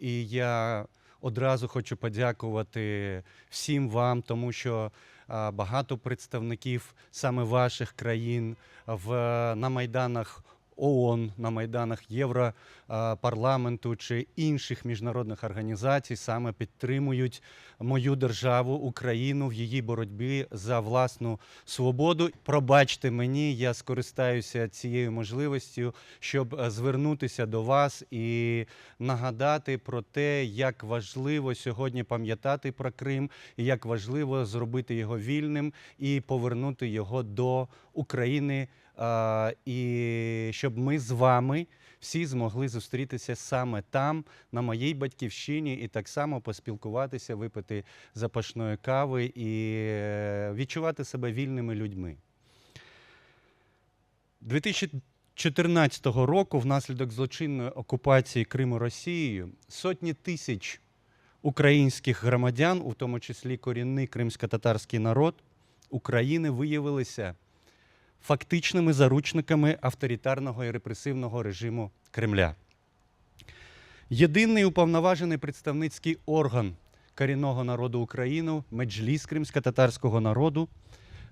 І я одразу хочу подякувати всім вам, тому що багато представників саме ваших країн в, на майданах ООН, на майданах Європарламенту чи інших міжнародних організацій саме підтримують мою державу, Україну в її боротьбі за власну свободу. Пробачте мені, я скористаюся цією можливістю, щоб е, звернутися до вас і нагадати про те, як важливо сьогодні пам'ятати про Крим, і як важливо зробити його вільним і повернути його до України. І щоб ми з вами всі змогли зустрітися саме там, на моїй батьківщині, і так само поспілкуватися, випити запашної кави і е, відчувати себе вільними людьми. 2014 року, внаслідок злочинної окупації Криму Росією, сотні тисяч українських громадян, у тому числі корінний кримсько-татарський народ України, виявилися фактичними заручниками авторитарного і репресивного режиму Кремля. Єдиний уповноважений представницький орган корінного народу України, Меджліс кримсько-татарського народу,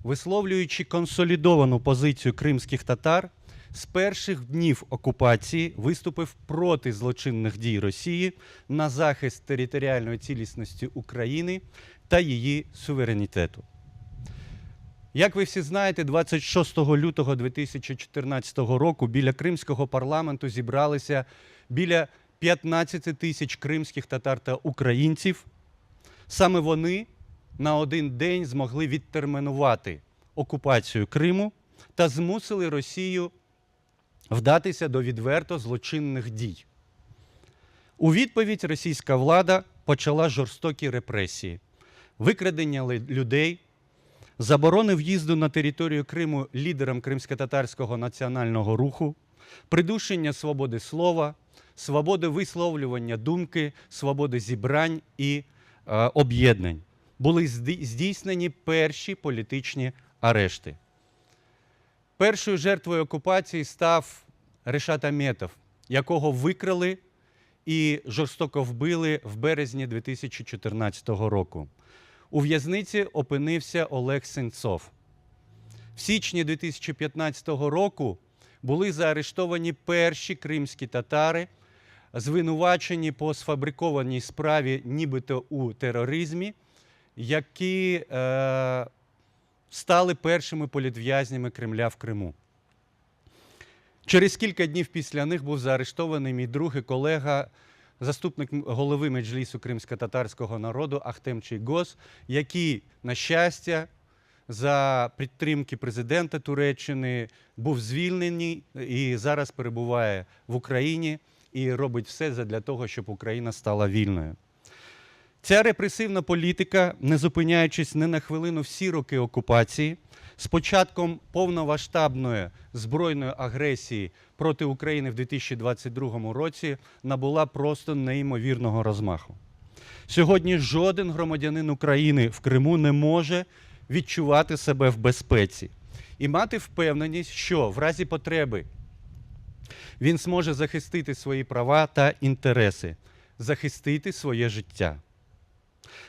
висловлюючи консолідовану позицію кримських татар, з перших днів окупації виступив проти злочинних дій Росії на захист територіальної цілісності України та її суверенітету. Як ви всі знаєте, 26 лютого 2014 року біля кримського парламенту зібралися біля 15 тисяч кримських татар та українців. Саме вони на один день змогли відтермінувати окупацію Криму та змусили Росію вдатися до відверто злочинних дій. У відповідь російська влада почала жорстокі репресії, викрадення людей, заборони в'їзду на територію Криму лідерам кримсько-татарського національного руху, придушення свободи слова, свободи висловлювання думки, свободи зібрань і е, об'єднань. Були здійснені перші політичні арешти. Першою жертвою окупації став Решат Аметов, якого викрали і жорстоко вбили в березні 2014 року. У в'язниці опинився Олег Сенцов. В січні 2015 року були заарештовані перші кримські татари, звинувачені по сфабрикованій справі, нібито у тероризмі, які е, стали першими політв'язнями Кремля в Криму. Через кілька днів після них був заарештований мій друг і колега, заступник голови Меджлісу кримсько-татарського народу Ахтем Чийгоз, який, на щастя, за підтримки президента Туреччини був звільнений і зараз перебуває в Україні і робить все для того, щоб Україна стала вільною. Ця репресивна політика, не зупиняючись ні на хвилину всі роки окупації, з початком повномасштабної збройної агресії проти України в 2022 році набула просто неймовірного розмаху. Сьогодні жоден громадянин України в Криму не може відчувати себе в безпеці і мати впевненість, що в разі потреби він зможе захистити свої права та інтереси, захистити своє життя.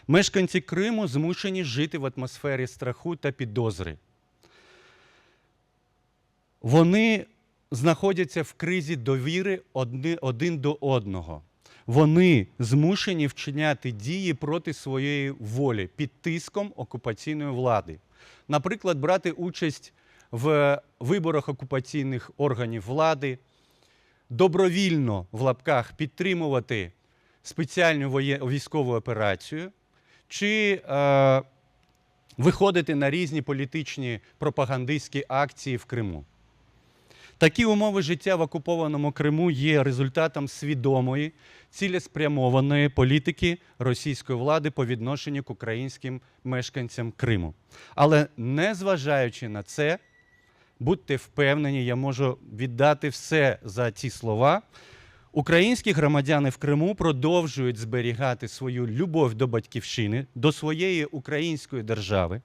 Мешканці Криму змушені жити в атмосфері страху та підозри. Вони знаходяться в кризі довіри один до одного. Вони змушені вчиняти дії проти своєї волі під тиском окупаційної влади. Наприклад, брати участь в виборах окупаційних органів влади, добровільно в лапках підтримувати спеціальну військову операцію чи е, виходити на різні політичні пропагандистські акції в Криму. Такі умови життя в окупованому Криму є результатом свідомої, цілеспрямованої політики російської влади по відношенню к українським мешканцям Криму. Але незважаючи на це, будьте впевнені, я можу віддати все за ці слова. Українські громадяни в Криму продовжують зберігати свою любов до батьківщини, до своєї української держави.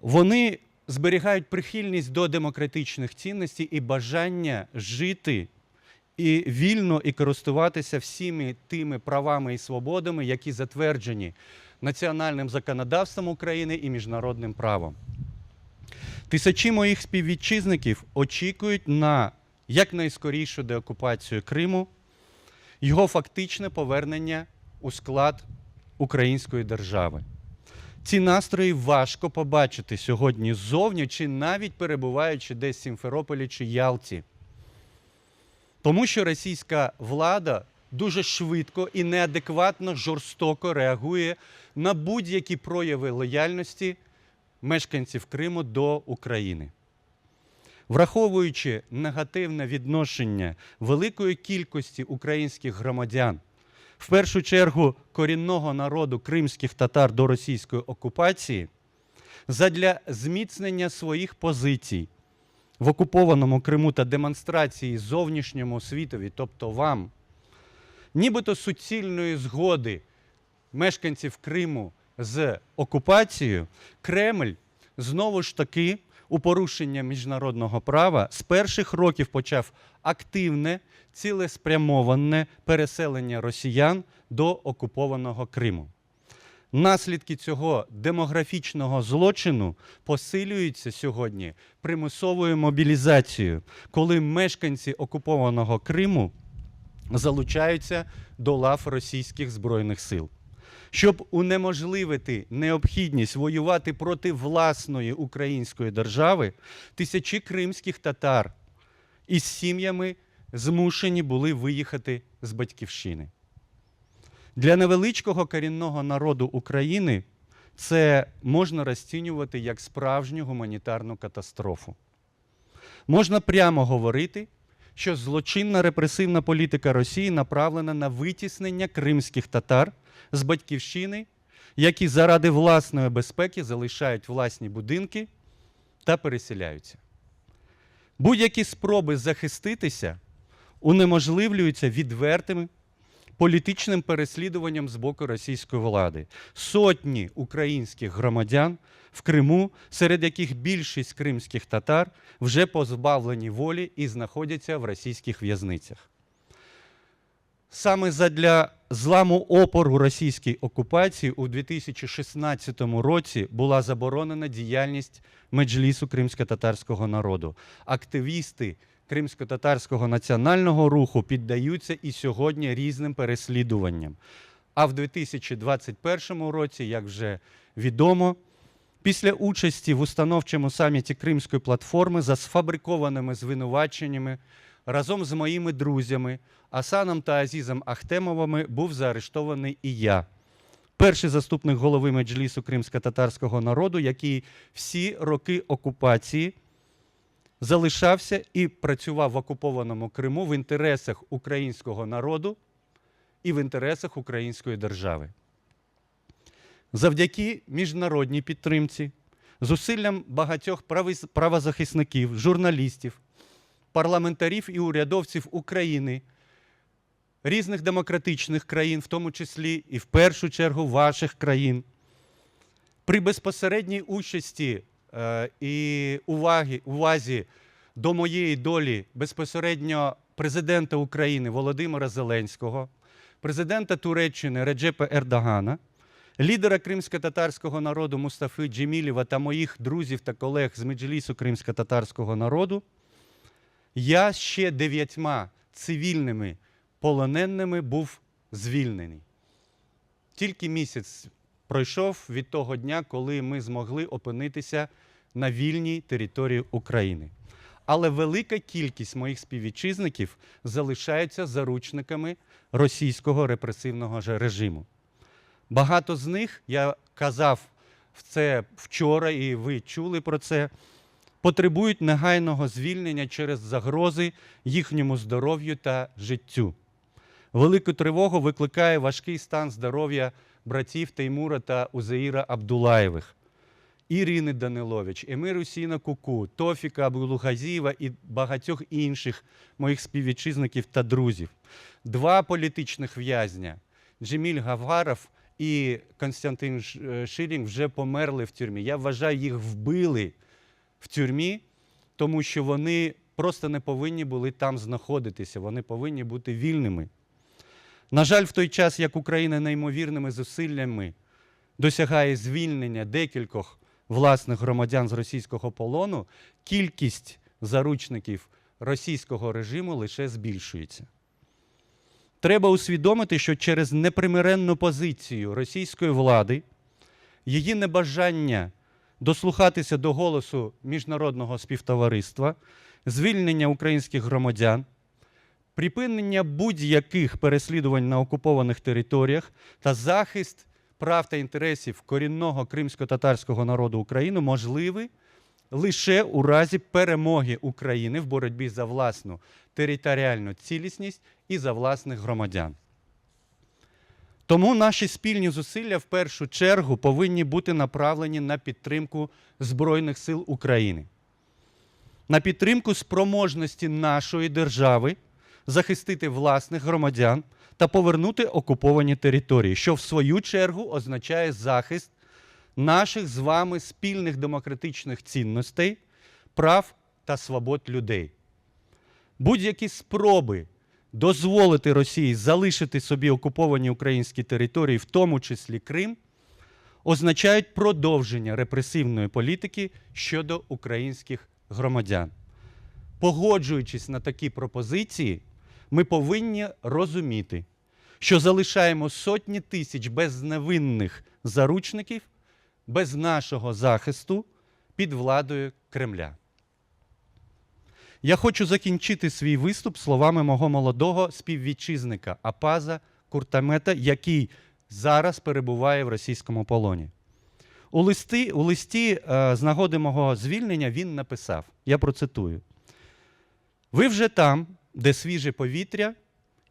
Вони зберігають прихильність до демократичних цінностей і бажання жити і вільно і користуватися всіми тими правами і свободами, які затверджені національним законодавством України і міжнародним правом. Тисячі моїх співвітчизників очікують на якнайскорішу деокупацію Криму, його фактичне повернення у склад української держави. Ці настрої важко побачити сьогодні ззовні, чи навіть перебуваючи десь в Сімферополі чи Ялті. Тому що російська влада дуже швидко і неадекватно жорстоко реагує на будь-які прояви лояльності мешканців Криму до України. Враховуючи негативне відношення великої кількості українських громадян, в першу чергу корінного народу кримських татар до російської окупації, задля зміцнення своїх позицій в окупованому Криму та демонстрації зовнішньому світові, тобто вам, нібито суцільної згоди мешканців Криму з окупацією, Кремль знову ж таки у порушення міжнародного права з перших років почав активне, цілеспрямоване переселення росіян до окупованого Криму. Наслідки цього демографічного злочину посилюються сьогодні примусовою мобілізацією, коли мешканці окупованого Криму залучаються до лав російських збройних сил. Щоб унеможливити необхідність воювати проти власної української держави, тисячі кримських татар із сім'ями змушені були виїхати з батьківщини. Для невеличкого корінного народу України це можна розцінювати як справжню гуманітарну катастрофу. Можна прямо говорити, що злочинна репресивна політика Росії направлена на витіснення кримських татар з батьківщини, які заради власної безпеки залишають власні будинки та переселяються. Будь-які спроби захиститися унеможливлюються відвертими політичним переслідуванням з боку російської влади. Сотні українських громадян в Криму, серед яких більшість кримських татар вже позбавлені волі і знаходяться в російських в'язницях. Саме задля зламу опору російській окупації у 2016 році була заборонена діяльність меджлісу кримсько-татарського народу. Активісти кримсько-татарського національного руху піддаються і сьогодні різним переслідуванням. А в 2021 році, як вже відомо, після участі в установчому саміті Кримської платформи за сфабрикованими звинуваченнями разом з моїми друзями Асаном та Азізом Ахтемовими був заарештований і я. Перший заступник голови меджлісу кримсько-татарського народу, який всі роки окупації залишався і працював в окупованому Криму в інтересах українського народу і в інтересах української держави. Завдяки міжнародній підтримці, зусиллям багатьох правозахисників, журналістів, парламентарів і урядовців України, різних демократичних країн, в тому числі і в першу чергу ваших країн, при безпосередній участі і уваги, увазі до моєї долі безпосередньо президента України Володимира Зеленського, президента Туреччини Реджепа Ердогана, лідера кримсько-татарського народу Мустафи Джемілєва та моїх друзів та колег з Меджлісу кримсько-татарського народу, я ще дев'ятьма цивільними полоненими був звільнений. Тільки місяць пройшов від того дня, коли ми змогли опинитися на вільній території України. Але велика кількість моїх співвітчизників залишаються заручниками російського репресивного режиму. Багато з них, я казав це вчора, і ви чули про це, потребують негайного звільнення через загрози їхньому здоров'ю та життю. Велику тривогу викликає важкий стан здоров'я братів Теймура та Узаїра Абдулаєвих, Ірини Данилович, Емиру Сіна Куку, Тофіка Абулухазієва і багатьох інших моїх співвітчизників та друзів. Два політичних в'язня Джеміль Гавгаров і Константин е, Ширінг вже померли в тюрмі. Я вважаю, їх вбили в тюрмі, тому що вони просто не повинні були там знаходитися. Вони повинні бути вільними. На жаль, в той час, як Україна неймовірними зусиллями досягає звільнення декількох власних громадян з російського полону, кількість заручників російського режиму лише збільшується. Треба усвідомити, що через непримиренну позицію російської влади, її небажання дослухатися до голосу міжнародного співтовариства, звільнення українських громадян, припинення будь-яких переслідувань на окупованих територіях та захист прав та інтересів корінного кримсько-татарського народу України можливий лише у разі перемоги України в боротьбі за власну територіальну цілісність і за власних громадян. Тому наші спільні зусилля в першу чергу повинні бути направлені на підтримку Збройних сил України, на підтримку спроможності нашої держави захистити власних громадян та повернути окуповані території, що в свою чергу означає захист наших з вами спільних демократичних цінностей, прав та свобод людей. Будь-які спроби дозволити Росії залишити собі окуповані українські території, в тому числі Крим, означають продовження репресивної політики щодо українських громадян. Погоджуючись на такі пропозиції, ми повинні розуміти, що залишаємо сотні тисяч безневинних заручників без нашого захисту під владою Кремля. Я хочу закінчити свій виступ словами мого молодого співвітчизника Апаза Куртамета, який зараз перебуває в російському полоні. У листі, у листі е, з нагоди мого звільнення він написав: я процитую: Ви вже там, де свіже повітря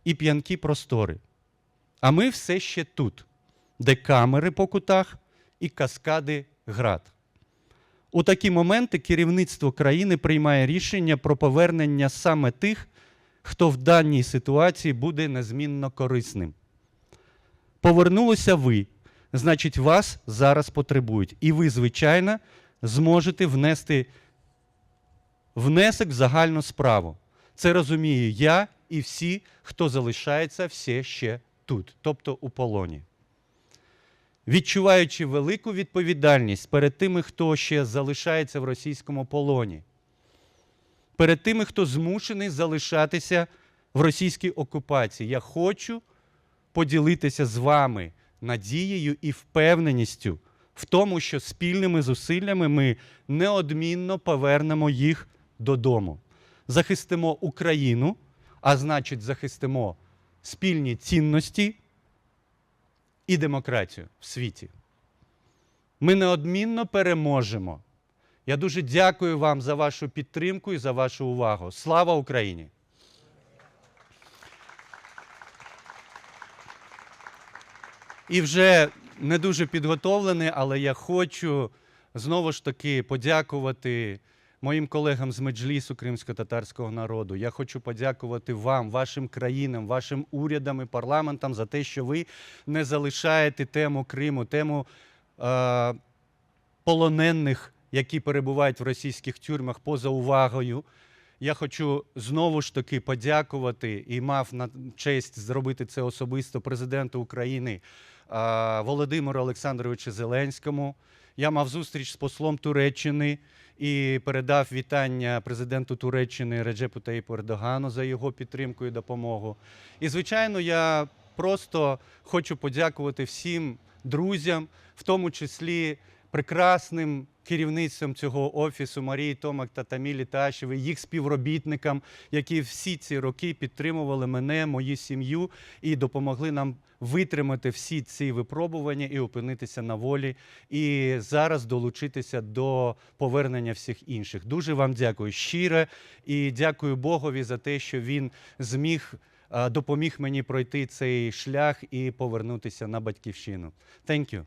і п'янкі простори. А ми все ще тут, де камери по кутах і каскади град. У такі моменти керівництво країни приймає рішення про повернення саме тих, хто в даній ситуації буде незмінно корисним. Повернулися ви, значить, вас зараз потребують. І ви, звичайно, зможете внести внесок в загальну справу. Це розумію я і всі, хто залишається все ще тут, тобто у полоні. Відчуваючи велику відповідальність перед тими, хто ще залишається в російському полоні, перед тими, хто змушений залишатися в російській окупації, я хочу поділитися з вами надією і впевненістю в тому, що спільними зусиллями ми неодмінно повернемо їх додому. Захистимо Україну, а значить, захистимо спільні цінності і демократію в світі. Ми неодмінно переможемо. Я дуже дякую вам за вашу підтримку і за вашу увагу. Слава Україні! І вже не дуже підготовлений, але я хочу знову ж таки подякувати моїм колегам з Меджлісу кримсько-татарського народу. Я хочу подякувати вам, вашим країнам, вашим урядам і парламентам за те, що ви не залишаєте тему Криму, тему е, полонених, які перебувають в російських тюрмах, поза увагою. Я хочу знову ж таки подякувати і мав на честь зробити це особисто президенту України Володимиру Олександровичу Зеленському. Я мав зустріч з послом Туреччини і передав вітання президенту Туреччини Реджепу Таїпу Ердогану за його підтримку і допомогу. І, звичайно, я просто хочу подякувати всім друзям, в тому числі прекрасним керівництвом цього офісу Марії Томак та Тамілі Ташеві, їх співробітникам, які всі ці роки підтримували мене, мою сім'ю і допомогли нам витримати всі ці випробування і опинитися на волі, і зараз долучитися до повернення всіх інших. Дуже вам дякую щиро і дякую Богові за те, що він зміг. Допоміг мені пройти цей шлях і повернутися на батьківщину. Thank you.